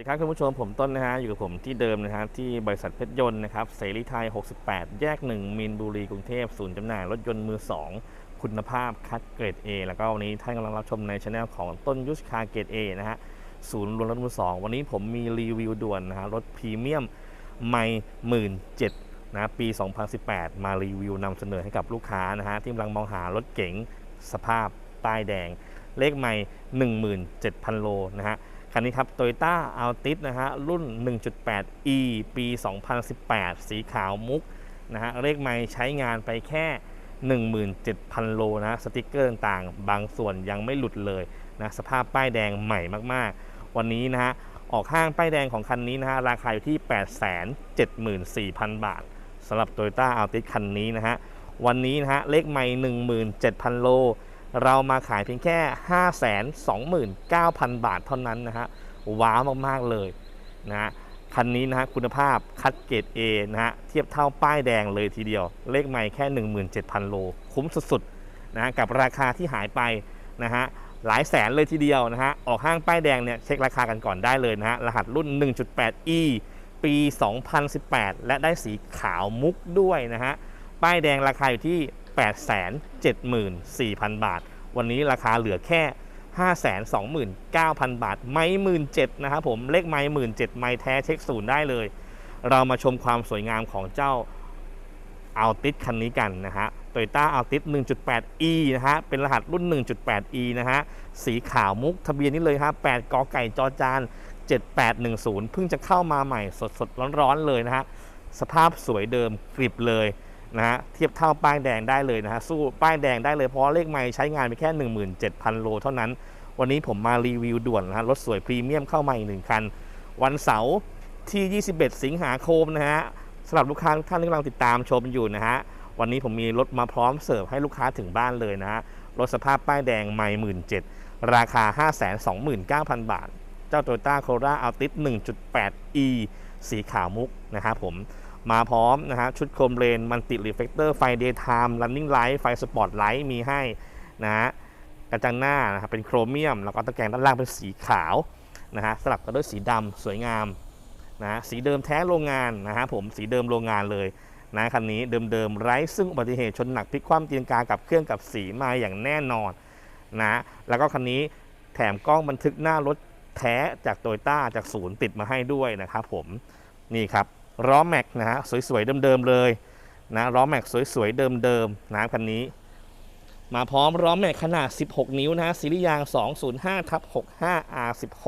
สวัสดีครับคุณผู้ชมผมต้นนะฮะอยู่กับผมที่เดิมนะฮะที่บริษัทเพชรยนต์นะครับเสรีไทย 68 แยก 1 มีนบุรีกรุงเทพศูนย์จำหน่ายรถยนต์มือ 2 คุณภาพคัดเกรด A แล้วก็วันนี้ท่านกำลังรับชมในช anel ของต้นยุชคาเกรด A นะฮะศูนย์รวมรถมือ 2 วันนี้ผมมีรีวิวด่วนนะฮะรถพรีเมียมไม่หมื่นเจ็ดนะปี 2018 มารีวิวนำเสนอให้กับลูกค้านะฮะที่กำลังมองหารถเก๋งสภาพป้ายแดง เลขไม่17,000 โลนะฮะ คันนี้ครับ Toyota Altis นะฮะ รุ่น 1.8e ปี 2018 สีขาวมุกนะฮะ เลขไม่ใช้งานไปแค่ 17,000 โลนะ สติกเกอร์ต่างๆ บางส่วนยังไม่หลุดเลยนะ สภาพป้ายแดงใหม่มากๆ วันนี้นะฮะ ออกห้างป้ายแดงของคันนี้นะฮะ ราคาอยู่ที่ 874,000 บาทสำหรับ Toyota Altis คันนี้นะฮะ วันนี้นะฮะ เลขไม่17,000 โล เรามาขายเพียงแค่ 529,000 บาทเท่านั้นนะฮะ ว้าวมากๆเลยนะฮะคันนี้นะฮะคุณภาพคัดเกรด A นะฮะเทียบเท่าป้ายแดงเลยทีเดียว เลขไม่แค่ 17,000 โล คุ้มสุดๆนะฮะกับราคาที่หายไปนะฮะหลายแสนเลยทีเดียวนะฮะออกห้างป้ายแดงเนี่ยเช็คราคากันก่อนได้เลยนะฮะรหัสรุ่น 1.8e ปี 2018 และได้สีขาวมุกด้วยนะฮะป้ายแดงราคาอยู่ที่ 874,000 บาท วันนี้ราคาเหลือแค่ 529,000 บาท ไม่หมื่นเนะครับผมเลขไม่หมื่นเจ็ดไม่แท้เช็คศูนย์ได้เลย เรามาชมความสวยงามของเจ้าอัลติสคันนี้กันนะฮะ Toyota Altis 1.8e นะฮะ เป็นรหัสรุ่น 1.8e นะฮะ สีขาวมุกทะเบียนนี้เลยครับ8กอไก่จอจาน 7810 เพิ่งจะเข้ามาใหม่สดๆ ร้อนๆ เลยนะฮะ สภาพสวยเดิมกริบเลย นะฮะเทียบเท่าป้ายแดงได้เลยนะฮะสู้ป้ายแดงได้เลยเพราะเลขไม่ใช้งานไปแค่ 17,000 โลเท่านั้น วันนี้ผมมารีวิวด่วนนะฮะรถสวยพรีเมียมเข้ามาอีกหนึ่งคัน วันเสาร์ที่ 21 สิงหาคมนะฮะสำหรับลูกค้าท่านที่กำลังติดตามชมอยู่นะฮะวันนี้ผมมีรถมาพร้อมเสิร์ฟให้ลูกค้าถึงบ้านเลยนะฮะรถสภาพป้ายแดงไม่หมื่นเจ็ดราคา 529,000 บาท เจ้า Toyota Corolla Altis 1.8e สีขาวมุกนะครับผม มาพร้อมนะฮะชุดโครมเลนมันติรีเฟกเตอร์ไฟเดย์ไทม์รันนิ่งไลท์ไฟสปอตไลท์มีให้นะฮะกระจังหน้านะครับเป็นโครเมียม แล้วก็ตะแกรงด้านล่างเป็นสีขาวนะฮะสลับกันด้วยสีดำสวยงามนะฮะสีเดิมแท้โรงงานนะฮะผมสีเดิมโรงงานเลยนะคันนี้เดิมๆไร้ซึ่งอุบัติเหตุชนหนักพลิกคว่ำตีลังกากับเครื่องกับสีมาอย่างแน่นอนนะแล้วก็คันนี้แถมกล้องบันทึกหน้ารถแท้จากโตโยต้าจากศูนย์ติดมาให้ด้วยนะครับผมนี่ครับ ล้อแม็กนะฮะสวยๆเดิมๆเลยนะล้อแม็กสวยๆเดิมๆนะคันนี้ มาพร้อมล้อแม็กขนาด 16 นิ้วนะฮะซีรีส์ยาง 205ทับ65 R16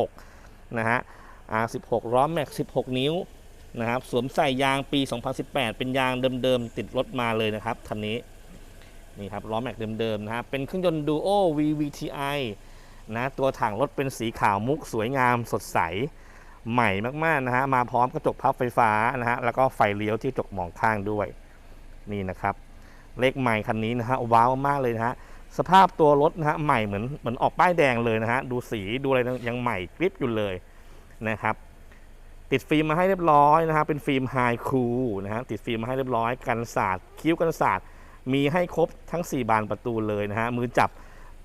นะฮะ R16 ล้อแม็ก 16 นิ้วนะครับสวมใส่ยางปี 2018 เป็นยางเดิมๆติดรถมาเลยนะครับคันนี้นี่ครับล้อแม็กเดิมๆนะฮะเป็นเครื่องยนต์ Duo VVTi นะตัวถังรถเป็นสีขาวมุกสวยงามสดใส ใหม่มากๆนะฮะมาพร้อมกระจกพับไฟฟ้านะฮะแล้วก็ไฟเลี้ยวที่กระจกมองข้างด้วยนี่นะครับเลขใหม่คันนี้นะฮะว้าวมากเลยนะฮะสภาพตัวรถนะฮะใหม่เหมือนเหมือนออกป้ายแดงเลยนะฮะดูสีดูอะไรยังใหม่กริบอยู่เลยนะครับ ติดฟิล์มมาให้เรียบร้อยนะฮะเป็นฟิล์มไฮคูลนะฮะติดฟิล์มมาให้เรียบร้อยกันศาสาดคิ้วกันศาสาดมีให้ครบทั้ง 4 บานประตูเลยนะฮะมือจับ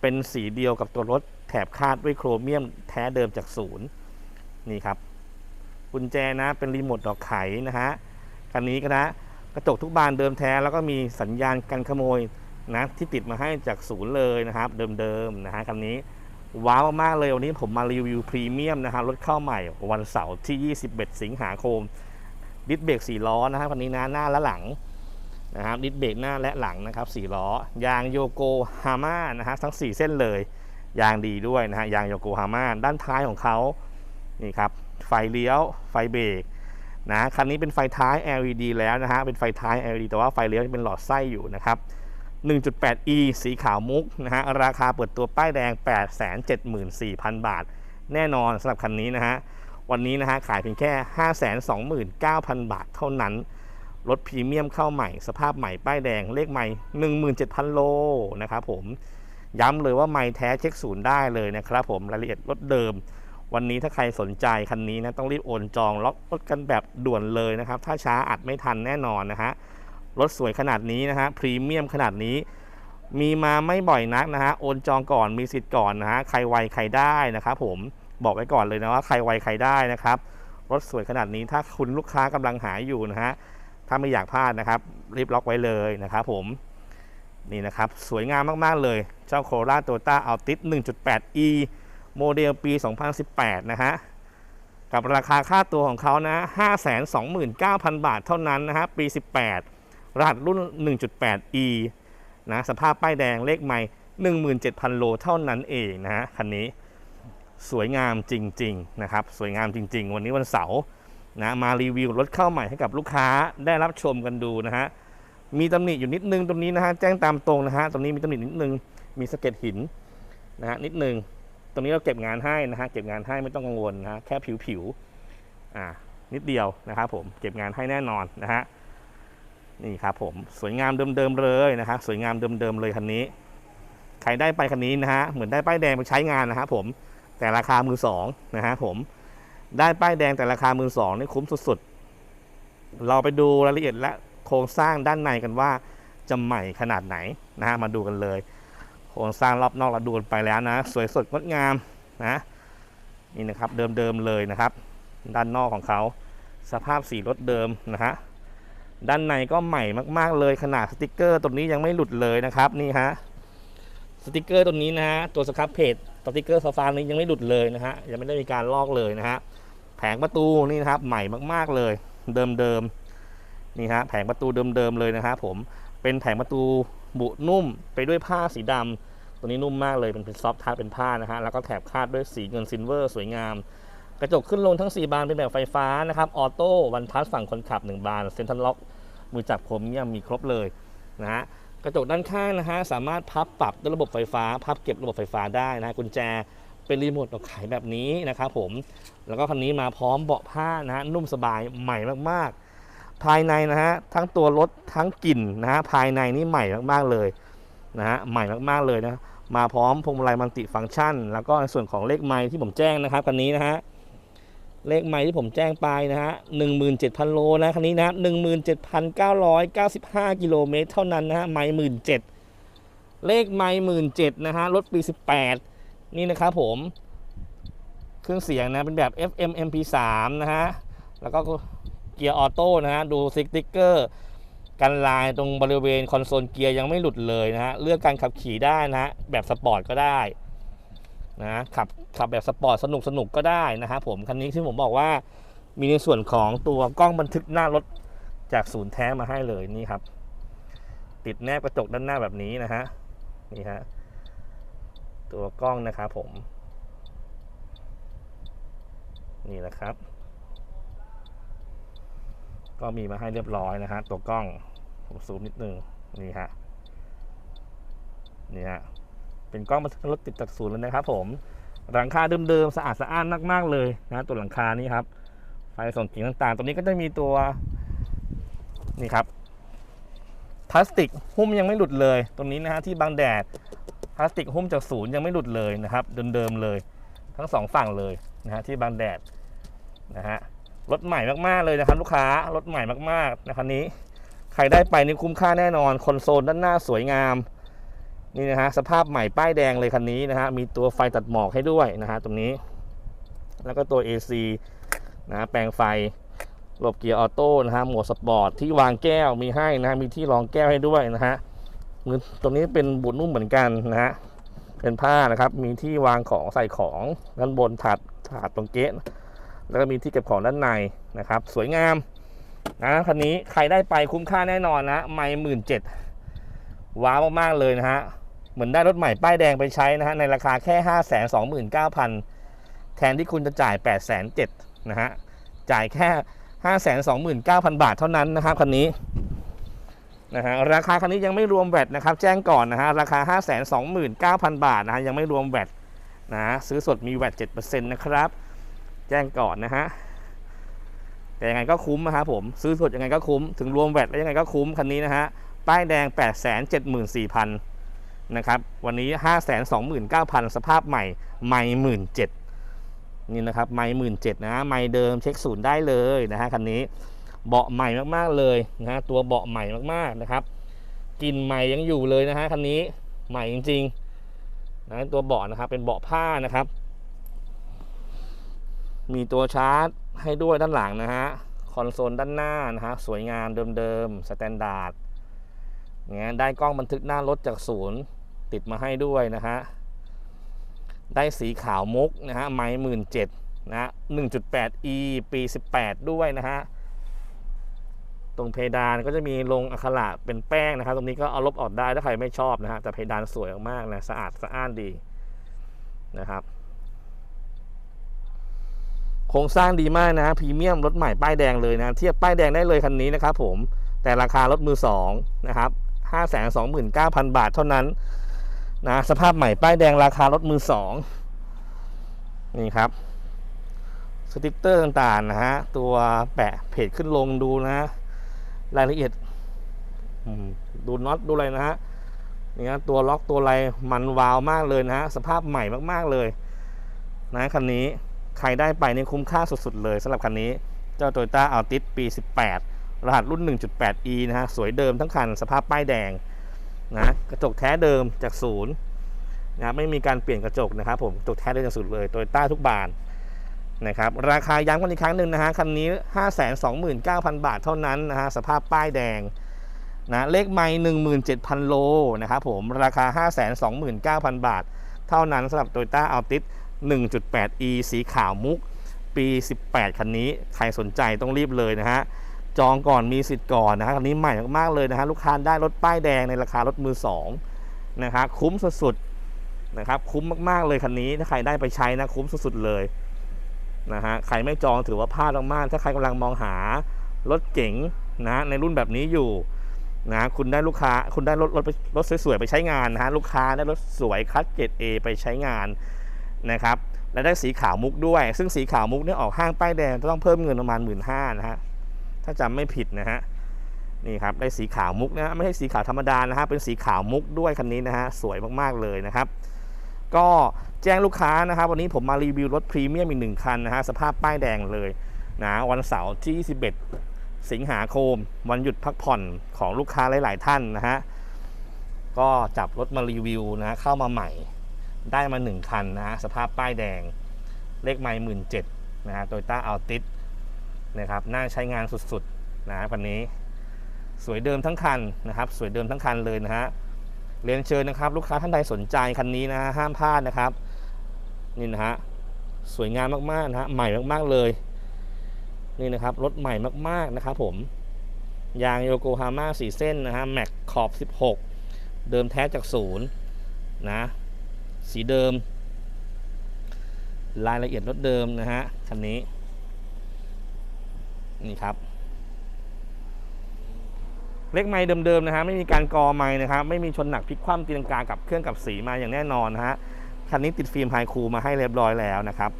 เป็นสีเดียวกับตัวรถแถบคาดด้วยโครเมียมแท้เดิมจากศูนย์ นี่ครับกุญแจนะเป็นรีโมทดอกไขนะฮะคันนี้ก็นะกระจกทุกบานเดิมแท้แล้วก็มีสัญญาณกันขโมยนะที่ติดมาให้จากศูนย์เลยนะครับ เดิมๆนะฮะคันนี้ว้าวมากเลยวันนี้ผมมารีวิวพรีเมียมนะฮะรถเข้าใหม่วันเสาร์ที่ 21 สิงหาคมดิสเบรก4ล้อนะฮะคันนี้นะหน้าและหลังนะครับดิสเบรกหน้าและหลังนะครับ4ล้อยางโยโกฮาม่านะฮะทั้ง 4 เส้นเลย ยางดีด้วยนะฮะยางโยโกฮาม่าด้านท้ายของเขา นี่ครับ ไฟเลี้ยว ไฟเบรกนะคันนี้เป็นไฟท้าย LED แล้วนะฮะ เป็นไฟท้าย LED แต่ว่าไฟเลี้ยวเป็นหลอดไส้อยู่นะครับ 1.8e สีขาวมุกนะฮะ ราคาเปิดตัวป้ายแดง 874,000 บาท แน่นอนสำหรับคันนี้นะฮะ วันนี้นะฮะ ขายเพียงแค่ 529,000 บาทเท่านั้น รถพรีเมียมเข้าใหม่ สภาพใหม่ป้ายแดง เลขใหม่ 17,000 โลนะครับผม ย้ำเลยว่าไม่แท้เช็คศูนย์ได้เลยนะครับผม รายละเอียดรถเดิม วันนี้ถ้าใครสนใจคันนี้นะต้องรีบโอนจองล็อกรถกันแบบด่วนเลยนะครับ ถ้าช้าอัดไม่ทันแน่นอนนะฮะรถสวยขนาดนี้นะฮะพรีเมียมขนาดนี้ มีมาไม่บ่อยนักนะฮะโอนจองก่อนมีสิทธิ์ก่อนนะฮะใครไวใครได้นะครับผมบอกไว้ก่อนเลยนะว่าใครไวใครได้นะครับรถสวยขนาดนี้ถ้าคุณลูกค้ากำลังหาอยู่นะฮะถ้าไม่อยากพลาดนะครับ รีบล็อกไว้เลยนะครับผมนี่นะครับ สวยงามมาก ๆ เลย เจ้าโคโรล่าโตต้าเอัลติส 1.8e โมเดลปี 2018 นะฮะ กับราคาค่าตัวของเขานะ 529,000 บาทเท่านั้นนะฮะ ปี 18 รหัสรุ่น 1.8e นะ สภาพป้ายแดงเลขใหม่ 17,000 โลเท่านั้นเองนะฮะ คันนี้สวยงามจริง ๆ นะครับ สวยงามจริง ๆ วันนี้วันเสาร์นะมารีวิวรถเข้าใหม่ให้กับลูกค้าได้รับชมกันดูนะฮะ มีตำหนิอยู่นิดนึงตรงนี้นะฮะ แจ้งตามตรงนะฮะ ตรงนี้มีตำหนินิดนึง มีสะเก็ดหินนะฮะนิดนึง รงนี้เราเก็บงานให้นะฮะเก็บงานให้ไม่ต้องกังวลนะะแค่ผิวๆอ่านิดเดียวนะครับผมเก็บงานให้แน่นอนนะฮะนี่ครับผมสวยงามเดิมๆเลยนะฮะสวยงามเดิมๆเลยคันนี้ ใครได้ไปคันนี้นะฮะเหมือนได้ป้ายแดงไปใช้งานนะครับผมแต่ราคามือสองนะฮะผมได้ป้ายแดงแต่ราคามือสองนี่คุ้มสุดๆ เราไปดูรายละเอียดและโครงสร้างด้านในกันว่าจะใหม่ขนาดไหนนะฮะมาดูกันเลย ครงสร้างรอบนอกเราดูไปแล้วนะ สวยสดงดงามนะนี่นะครับเดิมๆเลยนะครับ ด้านนอกของเขาสภาพสีรถเดิมนะฮะด้านในก็ใหม่มากๆเลยขนาดสติกเกอร์ตัวนี้ยังไม่หลุดเลยนะครับนี่ฮะสติกเกอร์ตัวนี้นะฮะตัวสครับเพจสติกเกอร์โซฟานี้ยังไม่หลุดเลยนะฮะยังไม่ได้มีการลอกเลยนะฮะแผงประตูนี่นะครับใหม่มากๆเลย เดิมๆนี่ฮะแผงประตูเดิมๆเลยนะครับผมเป็นแผงประตูบุนุ่มไปด้วยผ้าสีดำ ตัวนี้นุ่มมากเลยเป็นซอฟท์ทัชเป็นผ้านะฮะแล้วก็แถบคาดด้วยสีเงินซิลเวอร์สวยงาม กระจกขึ้นลงทั้ง 4 บานเป็นแบบไฟฟ้านะครับออโต้วันทัชฝั่งคนขับ 1 บานเซ็นทรัลล็อกมือจับคมยังมีครบเลยนะฮะกระจกด้านข้างนะฮะสามารถพับปรับด้วยระบบไฟฟ้า พับเก็บระบบไฟฟ้าได้นะฮะกุญแจเป็นรีโมทต่อขายแบบนี้นะครับผมแล้วก็คันนี้มาพร้อมเบาะผ้านะฮะนุ่มสบายใหม่มากๆ ภายในนะฮะทั้งตัวรถทั้งกลิ่นนะฮะภายในนี่ใหม่มากๆเลย นะฮะใหม่มากๆเลยนะมาพร้อมพวงมาลัยมัลติฟังก์ชัน แล้วก็ในส่วนของเลขไมล์ที่ผมแจ้งนะครับคันนี้นะฮะเลขไมล์ที่ผมแจ้งไปนะฮะ17,000โลนะคันนี้นะ17,995กิโลเมตรเท่านั้นนะฮะไมล์17,000เลขไมล์17,000นะฮะรถปี18นี่นะครับผมเครื่องเสียงนะเป็นแบบ FM MP3 นะฮะแล้วก็เกียร์ออโต้นะฮะดูสติ๊กเกอร์ กันลายตรงบริเวณคอนโซลเกียร์ยังไม่หลุดเลยนะฮะเลือกการขับขี่ได้นะฮะแบบสปอร์ตก็ได้นะขับขับแบบสปอร์ตสนุกสนุกก็ได้นะฮะผมคันนี้ที่ผมบอกว่ามีในส่วนของตัวกล้องบันทึกหน้ารถจากศูนย์แท้มาให้เลยนี่ครับ ติดแนบกระจกด้านหน้าแบบนี้นะฮะนี่ฮะตัวกล้องนะครับผม นี่นะครับ ก็มีมาให้เรียบร้อยนะฮะตัวกล้อง ผมซูมนิดนึงนี่ฮะนี่ฮะเป็นกล้องบันทึกรถติดจากศูนย์เลยนะครับ ผม หลังคาเดิมๆสะอาดสะอ้านมากๆเลยนะตัวหลังคานี่ครับ ไฟส่องกิ่งต่างๆ ตัวนี้ก็จะมีตัวนี่ครับพลาสติกหุ้มยังไม่หลุดเลย ตรงนี้นะฮะที่บังแดดพลาสติกหุ้มจากศูนย์ยังไม่หลุดเลยนะครับ เดิมๆเลย ทั้งสองฝั่งเลยนะฮะที่บังแดดนะฮะรถใหม่มากๆเลยนะครับ ลูกค้ารถใหม่มากๆนะครับนี้ ใครได้ไปนี่คุ้มค่าแน่นอนคอนโซลด้านหน้าสวยงามนี่นะฮะสภาพใหม่ป้ายแดงเลยคันนี้นะฮะมีตัวไฟตัดหมอกให้ด้วยนะฮะตรงนี้ แล้วก็ตัว AC นะฮะแปลงไฟระบเกียร์ออโต้นะฮะโหมดสปอร์ตที่วางแก้วมีให้นะฮะมีที่รองแก้วให้ด้วยนะฮะมือตรงนี้เป็นบุดนุ่มเหมือนกันนะฮะเป็นผ้านะครับมีที่วางของใส่ของด้านบนถาดถาดตรงเกตแล้วก็มีที่เก็บของด้านในนะครับ สวยงาม นะคันนี้ใครได้ไปคุ้มค่าแน่นอนนะ ไม่หมื่นเจ็ดว้าวมากๆเลยนะฮะ เหมือนได้รถใหม่ป้ายแดงไปใช้นะฮะ ในราคาแค่ห้าแสนสองหมื่นเก้าพันแทนที่คุณจะจ่ายแปดแสนเจ็ดนะฮะ จ่ายแค่ห้าแสนสองหมื่นเก้าพันบาทเท่านั้นนะครับคันนี้นะฮะราคาคันนี้ยังไม่รวมแวตนะครับ แจ้งก่อนนะฮะ ราคาห้าแสนสองหมื่นเก้าพันบาทนะฮะ ยังไม่รวมแวตนะซื้อสดมีแวตเจ็ดเปอร์เซ็นต์นะครับ แจ้งก่อนนะฮะ แต่ยังไงก็คุ้มนะครับผมซื้อสดยังไงก็คุ้มถึงรวมแวตแล้วยังไงก็คุ้มคันนี้นะฮะป้ายแดง 8 7 4 0 0 0นะครับวันนี้ 5 2 9 0 0 0 สภาพใหม่ไม่หมื่นเจ็ดนี่นะครับไม่หมื่นเจ็ดนะไม่เดิมเช็คศูนย์ได้เลยนะฮะคันนี้เบาะใหม่มากๆเลยนะฮะตัวเบาะใหม่มากๆนะครับกลิ่นใหม่ยังอยู่เลยนะฮะคันนี้ใหม่จริงๆนะตัวเบาะนะครับเป็นเบาะผ้านะครับ มีตัวชาร์จ ให้ด้วยด้านหลังนะฮะ คอนโซลด้านหน้านะฮะ สวยงามเดิมๆสแตนดาร์ดเงี้ยได้กล้องบันทึกหน้ารถจากศูนย์ติดมาให้ด้วยนะฮะ ได้สีขาวมุกนะฮะ ไม้หมื่นเจ็ดนะฮะ 1.8e ปี 18 ด้วยนะฮะ ตรงเพดานก็จะมีลงอักขระเป็นแป้งนะครับ ตรงนี้ก็เอาลบออกได้ถ้าใครไม่ชอบนะฮะ แต่เพดานสวยมากนะ สะอาดสะอ้านดีนะครับ โครงสร้างดีมากนะพรีเมียมรถใหม่ป้ายแดงเลยนะ เทียบป้ายแดงได้เลยคันนี้นะครับผมแต่ราคารถมือสองนะครับห้าแสนสองหมื่นเก้าพันบาทเท่านั้นนะสภาพใหม่ป้ายแดงราคารถมือสองนี่ครับสติกเตอร์ต่างๆนะฮะตัวแปะเพจขึ้นลงดูนะ รายละเอียดดูน็อตดูอะไรนะฮะนี่ฮะตัวล็อกตัวอะไรมันวาวมากเลยนะฮะสภาพใหม่มากๆเลย นะคันนี้ ใครได้ไปนี่คุ้มค่าสุดๆเลยสำหรับคันนี้ เจ้า Toyota Altis ปี 18 รหัสรุ่น 1.8e นะฮะ สวยเดิมทั้งคันสภาพป้ายแดงนะกระจกแท้เดิมจากศูนย์นะไม่มีการเปลี่ยนกระจกนะครับผมกระจกแท้เดิมจากศูนย์เลย Toyota ทุกบานนะครับราคาย้ำกันอีกครั้งหนึ่งนะฮะคันนี้ 529,000 บาทเท่านั้นนะฮะสภาพป้ายแดงนะเลขไมล์17,000 โลนะครับผมราคา 529,000 บาท เท่านั้นสำหรับ Toyota Altis 1.8e สีขาวมุก ปี 18 คันนี้ ใครสนใจต้องรีบเลยนะฮะ จองก่อนมีสิทธิ์ก่อนนะฮะคันนี้ใหม่มากๆเลยนะฮะ ลูกค้าได้รถป้ายแดงในราคารถมือ2นะฮะคุ้มสุดๆนะครับ คุ้มมากๆเลยคันนี้ ถ้าใครได้ไปใช้นะคุ้มสุดๆเลยนะฮะ ใครไม่จองถือว่าพลาดมากๆ ถ้าใครกำลังมองหารถเก๋งนะในรุ่นแบบนี้อยู่นะคุณได้ลูกค้าคุณได้รถรถรถสวยๆไปใช้งานนะฮะลูกค้าได้รถสวยคัสเกต A ไปใช้งาน นะครับและได้สีขาวมุกด้วย ซึ่งสีขาวมุกเนี่ยออกห้างป้ายแดงจะต้องเพิ่มเงินประมาณหมื่นห้านะฮะถ้าจำไม่ผิดนะฮะนี่ครับได้สีขาวมุกนะฮะไม่ใช่สีขาวธรรมดานะฮะเป็นสีขาวมุกด้วยคันนี้นะฮะสวยมากๆเลยนะครับ ก็แจ้งลูกค้านะครับวันนี้ผมมารีวิวรถพรีเมียมอีกหนึ่งคันนะฮะสภาพป้ายแดงเลยนะวันเสาร์ที่11สิงหาคม วันหยุดพักผ่อนของลูกค้าหลาย ๆ ท่านนะฮะก็จับรถมารีวิวนะเข้ามาใหม่ ได้มา 1 คันนะฮะสภาพป้ายแดง เลขไมล์หมื่นเจ็ดนะฮะโตโยต้าอัลติสนะครับน่าใช้งานสุดๆนะคันนี้ สวยเดิมทั้งคันนะครับสวยเดิมทั้งคันเลยนะฮะเรียนเชิญนะครับ ลูกค้าท่านใดสนใจคันนี้นะฮะห้ามพลาดนะครับนี่นะฮะสวยงามมากๆนะฮะใหม่มากๆเลยนี่นะครับรถใหม่มากๆนะครับผมยางโยโกฮาม่าสีเส้นนะฮะแม็กขอบ 16 เดิมแท้จากศูนย์นะ สีเดิม รายละเอียดรถเดิมนะฮะคันนี้นี่ครับ เลขไม้เดิมๆนะฮะไม่มีการกอไม้นะครับ ไม่มีชนหนักพลิกคว่ำตีลังกากับเครื่องกับสีมาอย่างแน่นอนนะฮะคันนี้ติดฟิล์มไฮคูมาให้เรียบร้อยแล้วนะครับ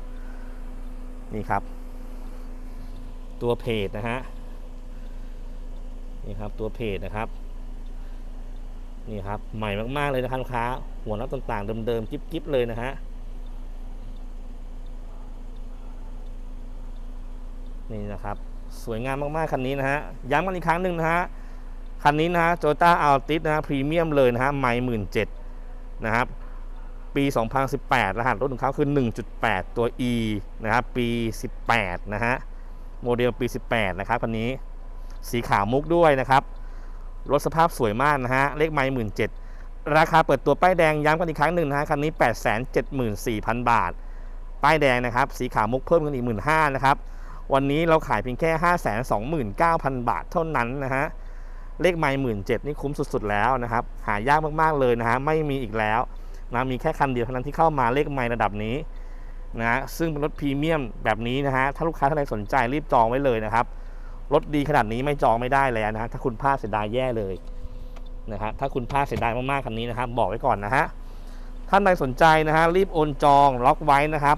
นี่ครับ ตัวเพจนะฮะนี่ครับตัวเพจนะครับ นี่ครับ ใหม่มากๆเลยนะครับลูกค้า หัวน็อตต่างๆเดิมๆกิ๊บๆเลยนะฮะนี่นะครับ สวยงามมากๆคันนี้นะฮะย้ำกันอีกครั้งหนึ่งนะฮะคันนี้นะฮะโ o ต้าอัลติสนะฮะพรีเมียมเลยนะฮะไม่หมื่นเจ็ดนะครับ ปี 2018 รหัสรถของเขาคือ 1.8 ตัว E นะครับ ปี 18 นะฮะ โมเดลปี 18 นะครับคันนี้ สีขาวมุกด้วยนะครับ รถสภาพสวยมากนะฮะ เลขไมล์หมื่นเจ็ดราคาเปิดตัวป้ายแดงย้ำกันอีกครั้งหนึ่งนะฮะ คันนี้ 874,000 บาท ป้ายแดงนะครับ สีขาวมุกเพิ่มกันอีก 15,000นะครับ วันนี้เราขายเพียงแค่ 529,000 บาทเท่านั้นนะฮะ เลขไมล์หมื่นเจ็ดนี่คุ้มสุดๆแล้วนะครับ หายากมากๆเลยนะฮะ ไม่มีอีกแล้วนะมีแค่คันเดียวเท่านั้นที่เข้ามาเลขไมล์ระดับนี้นะฮะซึ่งเป็นรถพรีเมียมแบบนี้นะฮะ ถ้าลูกค้าท่านใดสนใจรีบจองไว้เลยนะครับ รถดีขนาดนี้ไม่จองไม่ได้แล้วนะฮะถ้าคุณพลาดเสียดายแย่เลยนะฮะถ้าคุณพลาดเสียดายมากๆคันนี้นะครับบอกไว้ก่อนนะฮะท่านใดสนใจนะฮะรีบโอนจองล็อกไว้นะครับ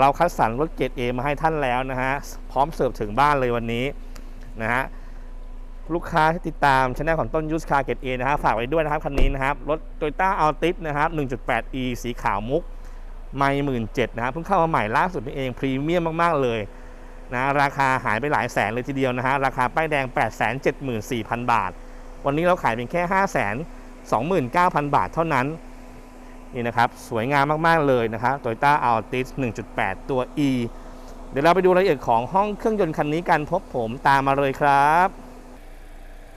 เราคัดสรรรถเกรดเอมาให้ท่านแล้วนะฮะพร้อมเสิร์ฟถึงบ้านเลยวันนี้นะฮะลูกค้าที่ติดตามช anel ของต้นยูสคาเกตเอนะฮะฝากไว้ด้วยนะครับคันนี้นะครับ รถ Toyota Altis นะครับ 1.8e สีขาวมุก ไม่หมื่นเจ็ดนะครับเพิ่งเข้ามาใหม่ล่าสุดนี่เอง พรีเมียมมาก ๆ เลย นะราคาหายไปหลายแสนเลยทีเดียวนะฮะราคาป้ายแดง 874,000 บาท วันนี้เราขายเป็นแค่ 529,000 บาทเท่านั้นนี่นะครับสวยงามมาก ๆ เลยนะครับ Toyota Altis 1.8 ตัว E เดี๋ยวเราไปดูรายละเอียดของห้องเครื่องยนต์คันนี้กันพบผมตามมาเลยครับ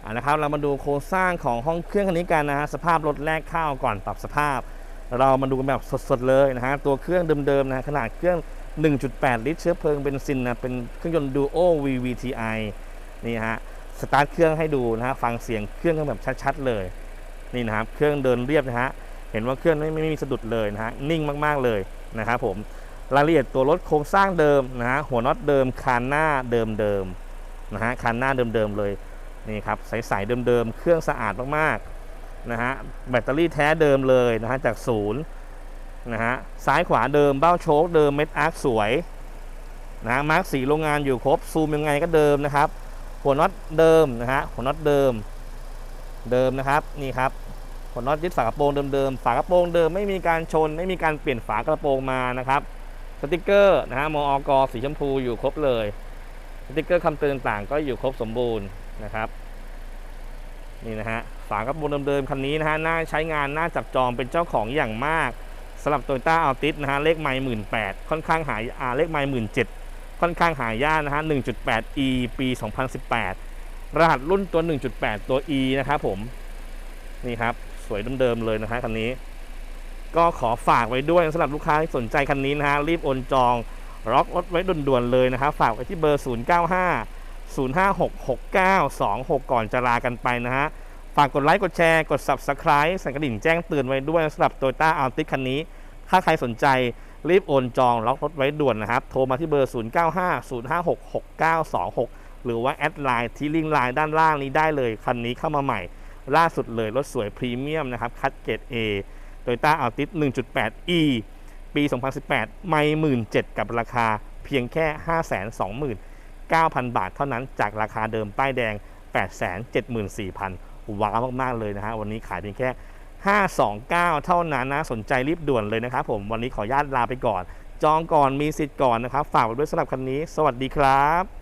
เอาละครับเรามาดูโครงสร้างของห้องเครื่องคันนี้กันนะฮะสภาพรถแรกเข้าก่อนปรับสภาพ เรามาดูกันแบบสดๆเลยนะฮะตัวเครื่องเดิมๆนะขนาดเครื่อง 1.8 ลิตรเชื้อเพลิงเบนซินนะเป็นเครื่องยนต์ Duo VVTi นี่ฮะสตาร์ทเครื่องให้ดูนะฮะฟังเสียงเครื่องกันแบบชัดๆเลยนี่นะครับเครื่องเดินเรียบนะฮะเห็นว่าเครื่องไม่ไม่มีสะดุดเลยนะฮะนิ่งมากๆเลยนะครับผมรายละเอียดตัวรถโครงสร้างเดิมนะฮะหัวน็อตเดิมคานหน้าเดิมๆนะฮะคานหน้าเดิมๆเลยนี่ครับใสๆเดิมๆเครื่องสะอาดมากๆนะฮะแบตเตอรี่แท้เดิมเลยนะฮะจากศูนย์ นะฮะซ้ายขวาเดิมเบ้าโชคเดิมเม็ดอาร์คสวยนะฮะมาร์กสีโรงงานอยู่ครบซูมยังไงก็เดิมนะครับ หัวน็อตเดิมนะฮะหัวน็อตเดิมเดิมนะครับนี่ครับหัวน็อตยึดฝากระโปรงเดิมๆฝากระโปรงเดิมไม่มีการชน ไม่มีการเปลี่ยนฝากระโปรงมานะครับสติกเกอร์นะฮะมอกสีชมพูอยู่ครบเลยสติกเกอร์คำเตือนต่างก็อยู่ครบสมบูรณ์นะครับนี่นะฮะฝากระโปรงเดิมๆคันนี้นะฮะน่าใช้งานน่าจับจองเป็นเจ้าของอย่างมากำหรับ t o y ต้าอัลติสนะฮะเลขไมล์หมื่นแปดค่อนข้างหายอ่าเลขไมล์หมื่นเจ็ดค่อนข้างหายากนะฮะ 1.8e ปี 2018 รหัสรุ่นตัว 1.8 ตัว e นะครับผม นี่ครับ สวยเดิมๆเลยนะฮะคันนี้ ก็ขอฝากไว้ด้วยสำหรับลูกค้าที่สนใจคันนี้นะฮะ รีบโอนจอง ล็อกรถไว้ด่วนๆเลยนะครับ ฝากไว้ที่เบอร์ 095 056 6926 ก่อนจะลากันไปนะฮะ ฝากกดไลค์ กดแชร์ กด Subscribe สั่นกระดิ่งแจ้งเตือนไว้ด้วยสำหรับ Toyota Altis คันนี้ ถ้าใครสนใจรีบโอนจองล็อกรถไว้ด่วนนะครับ โทรมาที่เบอร์ 0950566926 หรือว่าแอดไลน์ที่ลิงก์ไลน์ด้านล่างนี้ได้เลยคันนี้เข้ามาใหม่ ล่าสุดเลยรถสวยพรีเมียมนะครับคัดเกรด A Toyota Altis 1.8e ปี 2018 ไม่17,000กับราคาเพียงแค่ 529,000 บาทเท่านั้นจากราคาเดิมป้ายแดง 874,000 ว้าวมาก ๆ เลยนะฮะวันนี้ขายเพียงแค่ 529 เท่านั้นนะสนใจรีบด่วนเลยนะครับผมวันนี้ขออนุญาตลาไปก่อน จองก่อนมีสิทธิ์ก่อนนะครับ ฝากไว้ด้วยสำหรับคันนี้ สวัสดีครับ